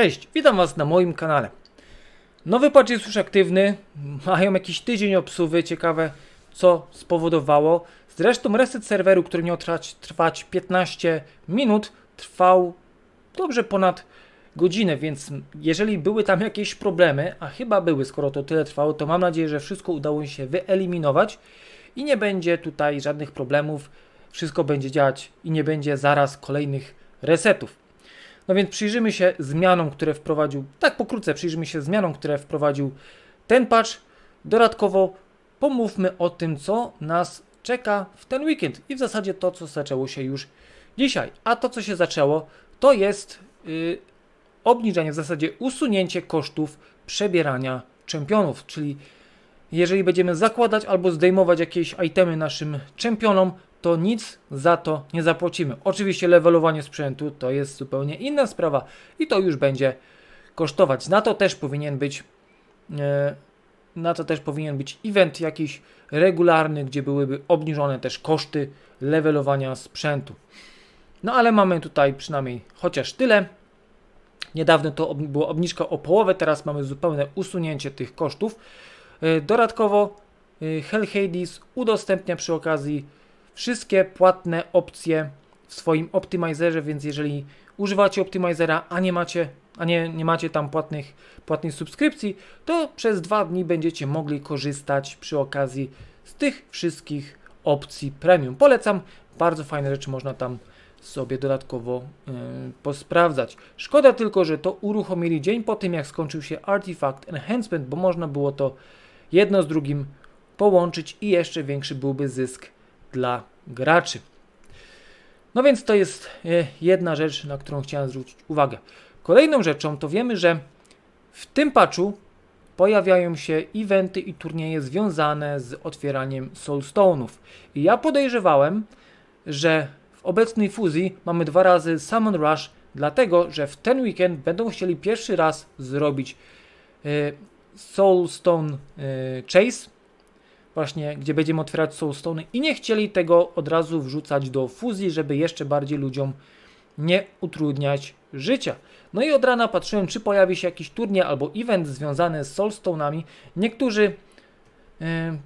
Cześć, witam Was na moim kanale. Nowy patch jest już aktywny, mają jakiś tydzień obsuwy, ciekawe co spowodowało. Zresztą reset serweru, który miał trwać, trwać 15 minut, trwał dobrze ponad godzinę, więc jeżeli były tam jakieś problemy, a chyba były, skoro to tyle trwało, to mam nadzieję, że wszystko udało się wyeliminować i nie będzie tutaj żadnych problemów, wszystko będzie działać i nie będzie zaraz kolejnych resetów. No więc przyjrzymy się zmianom, które wprowadził, tak pokrótce przyjrzymy się zmianom, które wprowadził ten patch. Dodatkowo pomówmy o tym, co nas czeka w ten weekend i w zasadzie to, co zaczęło się już dzisiaj. A to, co się zaczęło, to jest yy, obniżenie, w zasadzie usunięcie kosztów przebierania czempionów, czyli jeżeli będziemy zakładać albo zdejmować jakieś itemy naszym czempionom, to nic za to nie zapłacimy. Oczywiście levelowanie sprzętu to jest zupełnie inna sprawa i to już będzie kosztować. Na to też powinien być e, na to też powinien być event jakiś regularny, gdzie byłyby obniżone też koszty levelowania sprzętu. No ale mamy tutaj przynajmniej chociaż tyle. Niedawno to była obniżka o połowę, teraz mamy zupełne usunięcie tych kosztów. E, Dodatkowo e, Hell Hades udostępnia przy okazji wszystkie płatne opcje w swoim optimizerze, więc jeżeli używacie optimizera, a nie macie, a nie, nie macie tam płatnych, płatnej subskrypcji, to przez dwa dni będziecie mogli korzystać przy okazji z tych wszystkich opcji premium. Polecam, bardzo fajne rzeczy można tam sobie dodatkowo yy, posprawdzać. Szkoda tylko, że to uruchomili dzień po tym, jak skończył się Artifact Enhancement, bo można było to jedno z drugim połączyć i jeszcze większy byłby zysk dla graczy. No więc to jest e, jedna rzecz, na którą chciałem zwrócić uwagę. Kolejną rzeczą to wiemy, że w tym patchu pojawiają się eventy i turnieje związane z otwieraniem Soulstone'ów. I ja podejrzewałem, że w obecnej fuzji mamy dwa razy Summon Rush, dlatego że w ten weekend będą chcieli pierwszy raz zrobić e, Soulstone e, Chase, właśnie gdzie będziemy otwierać Soulstone i nie chcieli tego od razu wrzucać do fuzji, żeby jeszcze bardziej ludziom nie utrudniać życia. No i od rana patrzyłem, czy pojawi się jakiś turniej albo event związany z Soulstone'ami. Niektórzy e,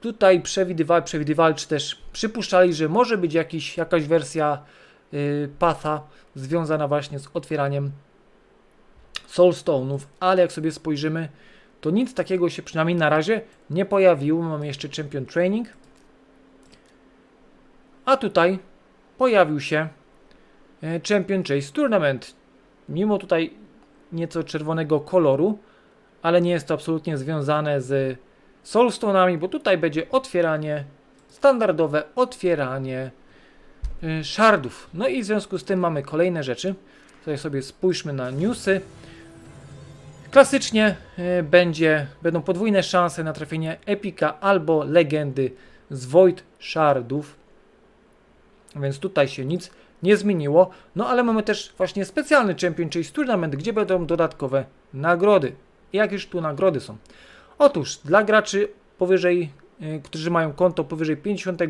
tutaj przewidywali, przewidywali, czy też przypuszczali, że może być jakiś, jakaś wersja y, Patha związana właśnie z otwieraniem Soulstone'ów, ale jak sobie spojrzymy, to nic takiego się przynajmniej na razie nie pojawiło. Mamy jeszcze Champion Training. A tutaj pojawił się e, Champion Chase Tournament. Mimo tutaj nieco czerwonego koloru, ale nie jest to absolutnie związane z Soulstone'ami, bo tutaj będzie otwieranie, standardowe otwieranie y, shardów. No i w związku z tym mamy kolejne rzeczy. Tutaj sobie spójrzmy na newsy. Klasycznie y, będzie, będą podwójne szanse na trafienie epika albo legendy z Void Shardów. Więc tutaj się nic nie zmieniło. No ale mamy też właśnie specjalny Champion Chase Tournament, gdzie będą dodatkowe nagrody. Jak już tu nagrody są? Otóż dla graczy powyżej, y, którzy mają konto powyżej 50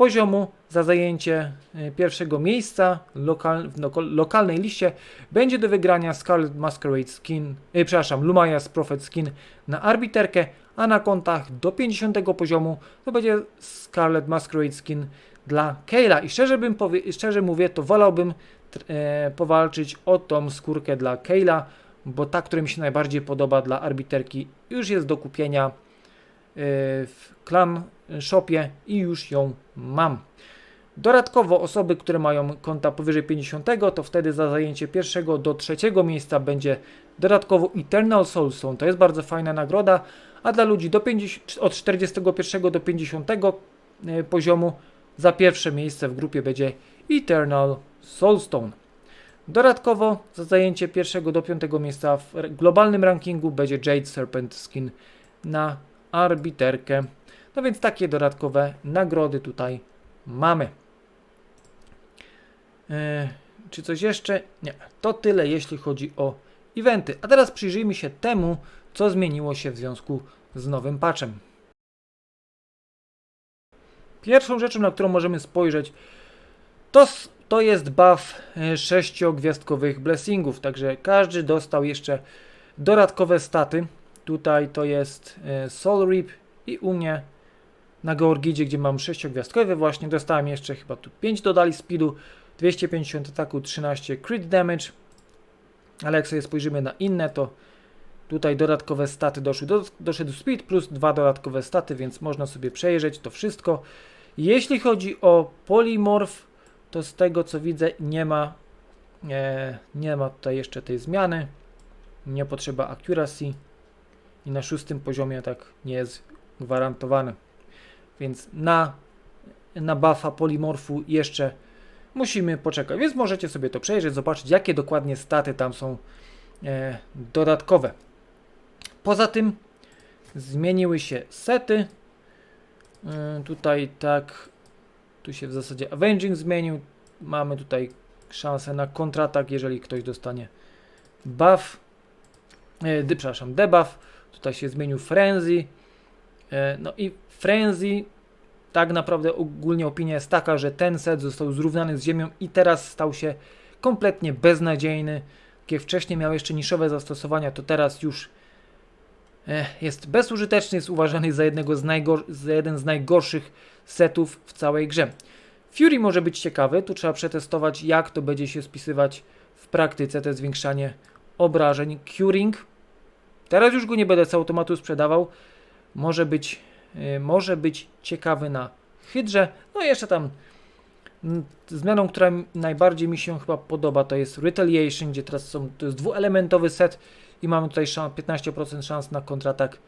poziomu za zajęcie y, pierwszego miejsca lokal, w lokalnej liście będzie do wygrania Scarlet Masquerade Skin, y, przepraszam, Lumaya's Prophet Skin na arbiterkę, a na kontach do 50 poziomu to będzie Scarlet Masquerade Skin dla Kayla. I szczerze, bym powie, szczerze mówię, to wolałbym e, powalczyć o tą skórkę dla Kayla, bo ta, która mi się najbardziej podoba dla arbiterki, już jest do kupienia e, w Clan Shopie i już ją mam. Dodatkowo osoby, które mają konta powyżej 50, to wtedy za zajęcie pierwszego do trzeciego miejsca będzie dodatkowo Eternal Soulstone. To jest bardzo fajna nagroda, a dla ludzi do 50, od 41 do 50 e, poziomu za pierwsze miejsce w grupie będzie Eternal Soulstone. Dodatkowo za zajęcie pierwszego do piątego miejsca w globalnym rankingu będzie Jade Serpent Skin na arbiterkę. No więc takie dodatkowe nagrody tutaj mamy. E, czy coś jeszcze? Nie. To tyle jeśli chodzi o eventy. A teraz przyjrzyjmy się temu, co zmieniło się w związku z nowym patchem. Pierwszą rzeczą, na którą możemy spojrzeć, to to jest buff e, sześciogwiazdkowych blessingów, także każdy dostał jeszcze dodatkowe staty. Tutaj to jest e, Soul Reap i u mnie na Georgidzie, gdzie mam sześciogwiazdkowe właśnie, dostałem jeszcze chyba tu 5 dodali speedu, 250 ataku, 13 crit damage, ale jak sobie spojrzymy na inne, to tutaj dodatkowe staty doszły, do, doszedł speed plus dwa dodatkowe staty, więc można sobie przejrzeć to wszystko. Jeśli chodzi o polymorph, to z tego co widzę nie ma, e, nie ma tutaj jeszcze tej zmiany, nie potrzeba accuracy i na szóstym poziomie tak nie jest gwarantowany. Więc na, na buffa polimorfu jeszcze musimy poczekać. Więc możecie sobie to przejrzeć, zobaczyć jakie dokładnie staty tam są e, dodatkowe. Poza tym zmieniły się sety. E, tutaj tak, tu się w zasadzie Avenging zmienił. Mamy tutaj szansę na kontratak, jeżeli ktoś dostanie buff, e, przepraszam, debuff. Tutaj się zmienił Frenzy. E, no i Frenzy, tak naprawdę ogólnie opinia jest taka, że ten set został zrównany z ziemią i teraz stał się kompletnie beznadziejny. Jak wcześniej miał jeszcze niszowe zastosowania, to teraz już e, jest bezużyteczny, jest uważany za, jednego z za jeden z najgorszych setów w całej grze. Fury może być ciekawy, tu trzeba przetestować jak to będzie się spisywać w praktyce, to zwiększanie obrażeń. Curing, teraz już go nie będę z automatu sprzedawał, może być, y, może być ciekawy na hydrze. No i jeszcze tam zmianą, która najbardziej mi się chyba podoba, to jest Retaliation, gdzie teraz są, to jest dwuelementowy set i mamy tutaj szan- 15% szans na kontratak,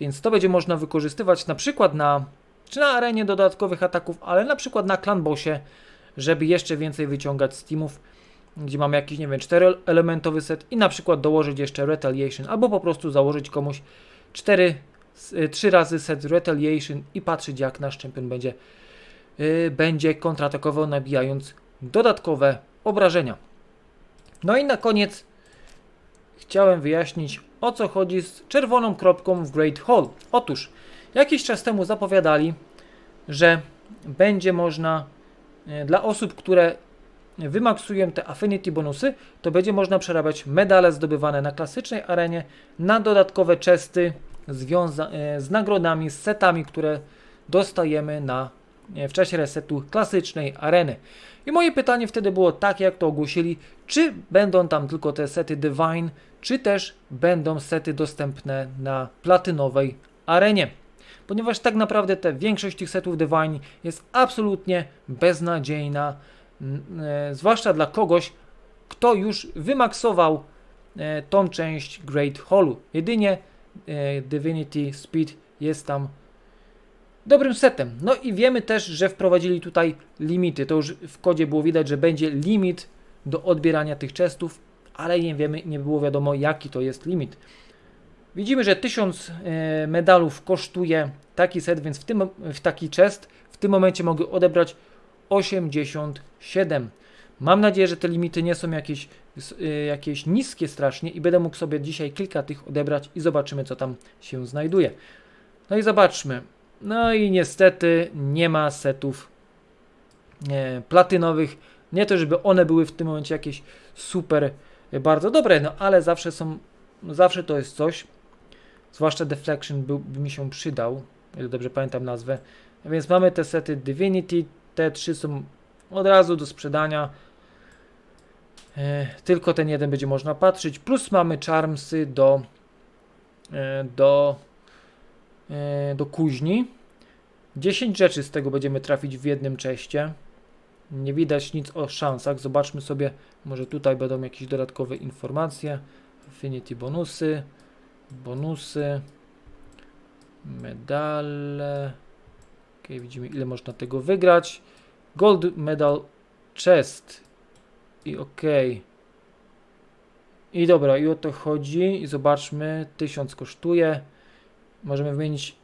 więc to będzie można wykorzystywać na przykład na, czy na arenie dodatkowych ataków, ale na przykład na clan bossie, żeby jeszcze więcej wyciągać z teamów, gdzie mamy jakiś, nie wiem, 4-elementowy set i na przykład dołożyć jeszcze Retaliation, albo po prostu założyć komuś 4 s- y, trzy razy set retaliation i patrzeć jak nasz czempion będzie, y, będzie kontratakował nabijając dodatkowe obrażenia. No i na koniec chciałem wyjaśnić o co chodzi z czerwoną kropką w Great Hall. Otóż jakiś czas temu zapowiadali, że będzie można y, dla osób, które wymaksują te affinity bonusy, to będzie można przerabiać medale zdobywane na klasycznej arenie na dodatkowe chesty e, z nagrodami, z setami, które dostajemy na, e, w czasie resetu klasycznej areny. I moje pytanie wtedy było takie, jak to ogłosili, czy będą tam tylko te sety Divine, czy też będą sety dostępne na platynowej arenie. Ponieważ tak naprawdę te większość tych setów Divine jest absolutnie beznadziejna, zwłaszcza dla kogoś, kto już wymaksował e, tą część Great Hallu. Jedynie e, Divinity Speed jest tam dobrym setem. No i wiemy też, że wprowadzili tutaj limity. To już w kodzie było widać, że będzie limit do odbierania tych chestów, ale nie wiemy, nie było wiadomo jaki to jest limit. Widzimy, że 1000 e, medalów kosztuje taki set, więc w, tym, w taki chest w tym momencie mogę odebrać 87. Mam nadzieję, że te limity nie są jakieś, y, jakieś niskie strasznie i będę mógł sobie dzisiaj kilka tych odebrać i zobaczymy, co tam się znajduje. No i zobaczmy. No i niestety nie ma setów e, platynowych. Nie to, żeby one były w tym momencie jakieś super e, bardzo dobre, no ale zawsze są, zawsze to jest coś. Zwłaszcza Deflection był, by mi się przydał, ile dobrze pamiętam nazwę. Więc mamy te sety Divinity, te trzy są od razu do sprzedania. E, tylko ten jeden będzie można patrzeć. Plus mamy charmsy do, e, do, e, do kuźni. 10 rzeczy z tego będziemy trafić w jednym czeście. Nie widać nic o szansach. Zobaczmy sobie, może tutaj będą jakieś dodatkowe informacje. Affinity bonusy, bonusy, medale. Ok, widzimy ile można tego wygrać. Gold medal chest. I ok. I dobra, i o to chodzi. I zobaczmy, 1000 kosztuje. Możemy wymienić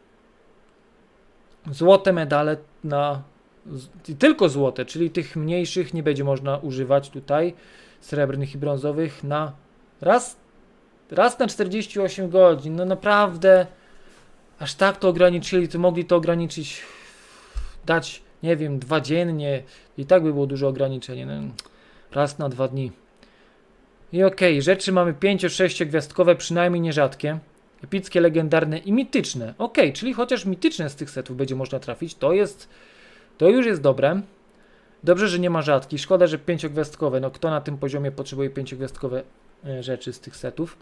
złote medale na tylko złote, czyli tych mniejszych nie będzie można używać tutaj, srebrnych i brązowych na raz, raz na 48 godzin. No naprawdę, aż tak to ograniczyli, to mogli to ograniczyć, dać, nie wiem, dwa dziennie, i tak by było duże ograniczenie. No, raz na dwa dni. I okej, rzeczy mamy 5-6 gwiazdkowe, przynajmniej nierzadkie. Epickie, legendarne i mityczne. Okej, czyli chociaż mityczne z tych setów będzie można trafić, to jest, to już jest dobre. Dobrze, że nie ma rzadkich. Szkoda, że pięciogwiazdkowe. No kto na tym poziomie potrzebuje pięciogwiazdkowe e, rzeczy z tych setów?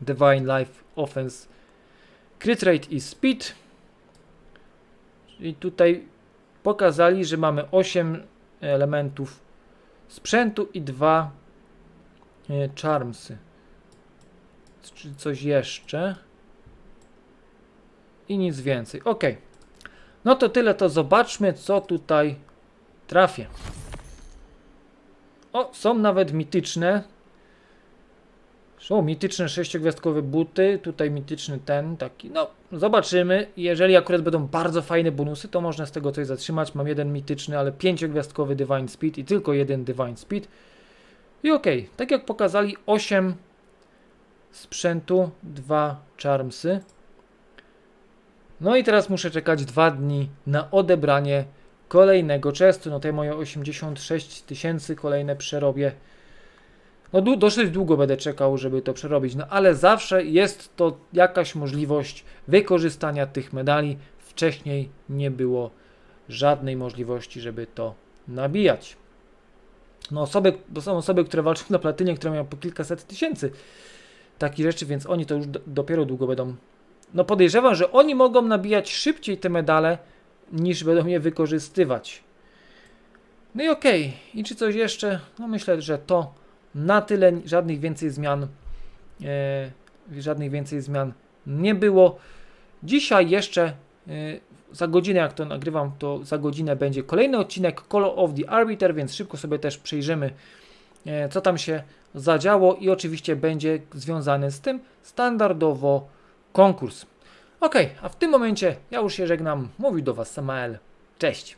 Divine Life, Offense, Crit Rate i Speed. I tutaj pokazali, że mamy 8 elementów sprzętu i dwa e, charmsy. Czy coś jeszcze? I nic więcej. Ok. No to tyle, to zobaczmy, co tutaj trafię. O, są nawet mityczne. Są mityczne sześciogwiazdkowe buty. Tutaj mityczny ten, taki. No, zobaczymy. Jeżeli akurat będą bardzo fajne bonusy, to można z tego coś zatrzymać. Mam jeden mityczny, ale pięciogwiazdkowy Divine Speed i tylko jeden Divine Speed. I okej, tak jak pokazali, 8 sprzętu, dwa charmsy. No i teraz muszę czekać dwa dni na odebranie kolejnego chestu. No te moje 86 tysięcy kolejne przerobię. No dosyć długo będę czekał, żeby to przerobić, no ale zawsze jest to jakaś możliwość wykorzystania tych medali. Wcześniej nie było żadnej możliwości, żeby to nabijać. No osoby, to są osoby, które walczą na platynie, które mają po kilkaset tysięcy takich rzeczy, więc oni to już do, dopiero długo będą. No podejrzewam, że oni mogą nabijać szybciej te medale, niż będą je wykorzystywać. No i okej, i czy coś jeszcze? No myślę, że to na tyle, żadnych więcej zmian, e, żadnych więcej zmian nie było. Dzisiaj jeszcze e, za godzinę, jak to nagrywam, to za godzinę będzie kolejny odcinek Call of the Arbiter, więc szybko sobie też przejrzymy, e, co tam się zadziało i oczywiście będzie związany z tym standardowo konkurs. Ok, a w tym momencie ja już się żegnam. Mówił do Was Samael. Cześć.